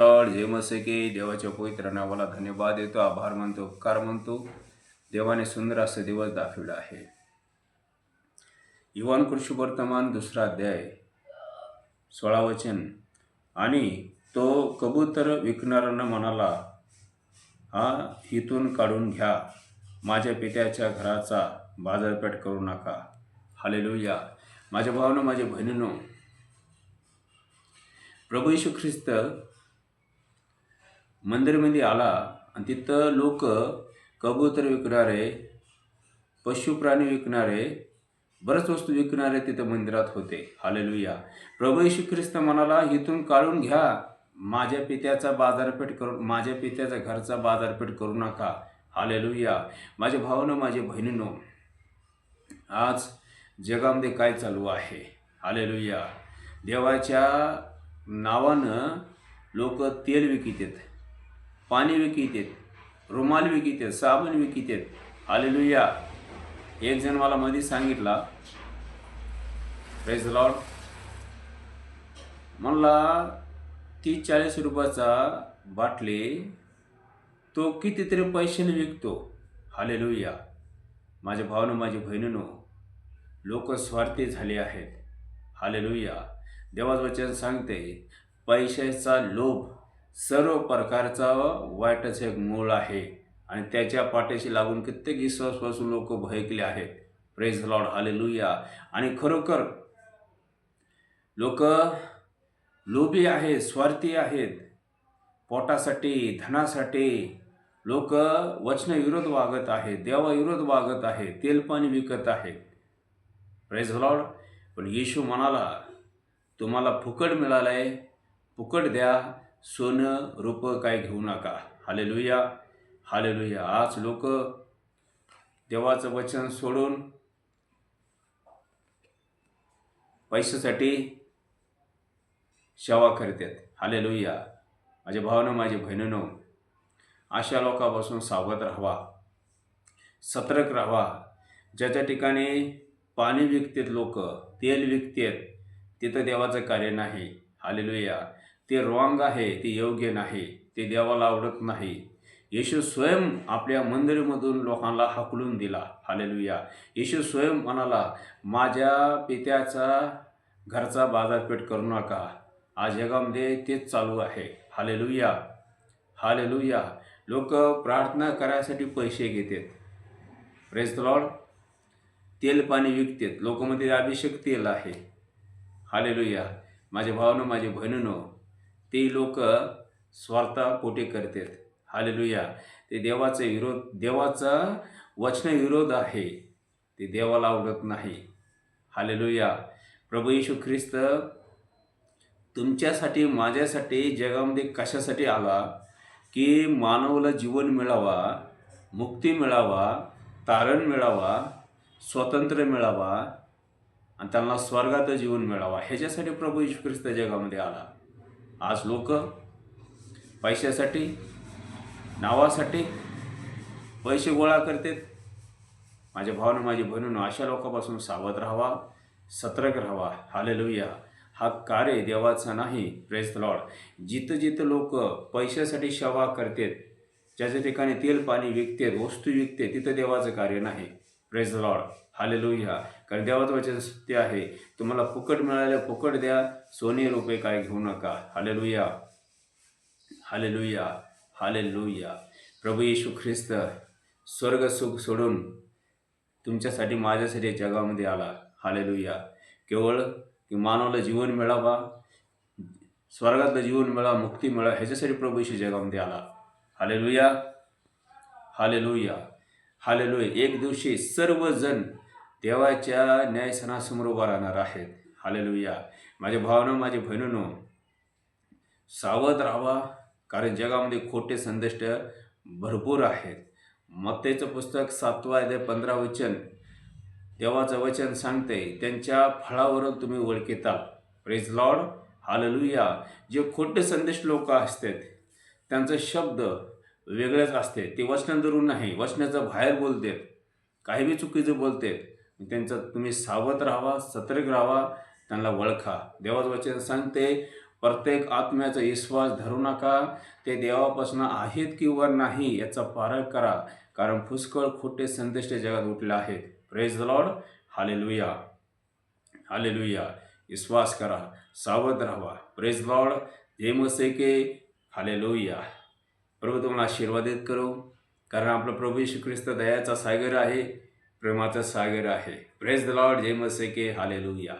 Lord जय मसे की देवाच्या पवित्र नावाला धन्यवाद देतो आभार मानतो उपकार मानतो. देवाने सुंदर असे दिवस दाखविला आहे. युवान कृषी वर्तमान दुसरा अध्याय सोळा वचन. आणि तो कबूतर विकणाऱ्यांना म्हणाला हा हिथून काढून घ्या माझ्या पित्याच्या घराचा बाजारपेठ करू नका. हालेलुया. माझ्या भावनं माझ्या बहिणीनो प्रभू यशू ख्रिस्त मंदिरमध्ये आला आणि तिथं लोक कबूतर विकणारे पशुप्राणी विकणारे बरंच वस्तू विकणारे तिथं मंदिरात होते. हालेलुया. प्रभू येशू ख्रिस्त म्हणाला इथून काढून घ्या. माझ्या पित्याचा बाजारपेठ करू माझ्या पित्याचा घरचा बाजारपेठ करू नका. हालेलुया. माझ्या भावानं माझ्या बहिणीनो आज जगामध्ये काय चालू आहे? हालेलुया. देवाच्या नावानं लोक तेल विकित पाणी विकित आहेत रुमाल विकित आहेत साबण विकित आहेत आलेलुया एक जण मला मध्ये सांगितला प्रेज लॉर्ड म्हणला तीस चाळीस रुपयाचा बाटली तो कितीतरी पैशाने विकतो. हालेलुया माझ्या भावनं माझ्या बहिणीनो लोक स्वार्थी झाले आहेत. हालेलुया देवाचं वचन सांगते पैशाचा लोभ सर्व प्रकारचा वाईटच एक मूळ आहे. आणि त्याच्या पाठीशी लागून कित्येक विश्वासपासून लोक भयकले आहेत. प्रेझ लॉर्ड हालेलुया आणि खरोखर लोक लोभी आहेत स्वार्थी आहेत. पोटासाठी धनासाठी लोक वचनविरोध वागत आहेत देवाविरोध वागत आहेत तेलपाणी विकत आहेत. प्रेझ लॉर्ड पण येशू म्हणाला तुम्हाला फुकट मिळालं आहे फुकट द्या सोनं रूपं काय घेऊ नका. Hallelujah hallelujah. आज लोक देवाचं वचन सोडून पैशासाठी सेवा करतात. हालेलुया. माझ्या भावानं माझ्या बहिणीनं अशा लोकांपासून सावध राहावा सतर्क राहावा ज्याच्या ठिकाणी पाणी विकतात लोक तेल विकतात तिथं देवाचं कार्य नाही. हालेलुया. ते रॉंग आहे ते योग्य नाही ते देवाला आवडत नाही. येशू स्वयं आपल्या मंदिरामधून लोकांना हाकलून दिला. हालेलुया. येशू स्वयं म्हणाला माझ्या पित्याचा घरचा बाजारपेठ करू नका. आज जगामध्ये तेच चालू आहे. हालेलुया. हालेलुया. लोक प्रार्थना करायसाठी पैसे घेतात. प्रेस तेल पाणी विकतात. लोकमध्ये अभिषेक तेल आहे. हालेलुया. माझ्या भावानं माझ्या बहिणीनं ते लोक स्वार्थापोटे करतात. हालेलुया. ते देवाचा विरोध देवाचा वचन विरोध आहे. ते देवाला आवडत नाही. हालेलुया. प्रभू येशू ख्रिस्त तुमच्यासाठी माझ्यासाठी जगामध्ये कशासाठी आला? की मानवाला जीवन मिळावा मुक्ती मिळावा तारण मिळावा स्वातंत्र्य मिळावा आणि त्यांना स्वर्गात जीवन मिळावा. ह्याच्यासाठी प्रभू येशू ख्रिस्त जगामध्ये आला. आज लोक पैशासाठी नावासाठी पैसे गोळा करतात. माझ्या भावानं माझी बहिणीनं अशा लोकांपासून सावध राहावा सतर्क राहावा. हालेलुया. हा कार्य देवाचा नाही. प्रेस लॉड जिथं जिथं लोक पैशासाठी सेवा करतात ज्याच्या ठिकाणी तेल पाणी विकतात वस्तू विकते तिथं देवाचं कार्य नाही. प्रेस लॉर्ड लोहिया कारण देवाचं वचन सत्य आहे. तुम्हाला फुकट मिळाले फुकट द्या. सोने रुपये काय घेऊ नका. हालेलुया हालेलुया हालेलुया प्रभू येशू ख्रिस्त स्वर्ग सुख सोडून तुमच्यासाठी माझ्यासाठी जगामध्ये आला. हालेलुया केवळ की मानवाला जीवन मिळावा स्वर्गातलं जीवन मिळा मुक्ती मिळा ह्याच्यासाठी प्रभू येशू जगामध्ये आला. Hallelujah hallelujah hallelujah. एक दिवशी सर्वजण देवाच्या न्यायसनासमोर उभा राहणार आहेत. हालेलुया. माझ्या भावानं माझ्या बहिणीनो सावध राहावा कारण जगामध्ये खोटे संदेष्ट भरपूर आहेत. मत्तेचं पुस्तक सातवा अध्याय पंधरा वचन देवाचं वचन सांगते त्यांच्या फळावरून तुम्ही ओळखिता. प्रेज लॉर्ड हालेलुया जे खोटे संदेश लोक असतात त्यांचा शब्द वेगळंच असते. ते वचन धरून नाही. वचनाचं बाहेर बोलतात. काही बी चुकीचं बोलतात. त्यांचं तुम्ही सावध राहावा सतर्क राहावा त्यांना ओळखा. देवाचं वचन सांगते प्रत्येक आत्म्याचा विश्वास धरू नका. ते देवापासून आहेत किंवा नाही याचा पारख करा. कारण पुष्कळ खोटे संदेश जगात उठले आहेत. प्रेज लॉर्ड हालेलुया हालेलुया विश्वास करा. सावध राहा प्रेज लॉर्ड जे मसे के. हालेलुया प्रभू तुम्हाला आशीर्वादित करू. कारण आपला प्रभू श्री ख्रिस्त दयाचा सागर आहे प्रेमाचा सागर आहे. प्रेस द लॉर्ड जय मसे के हालेलुया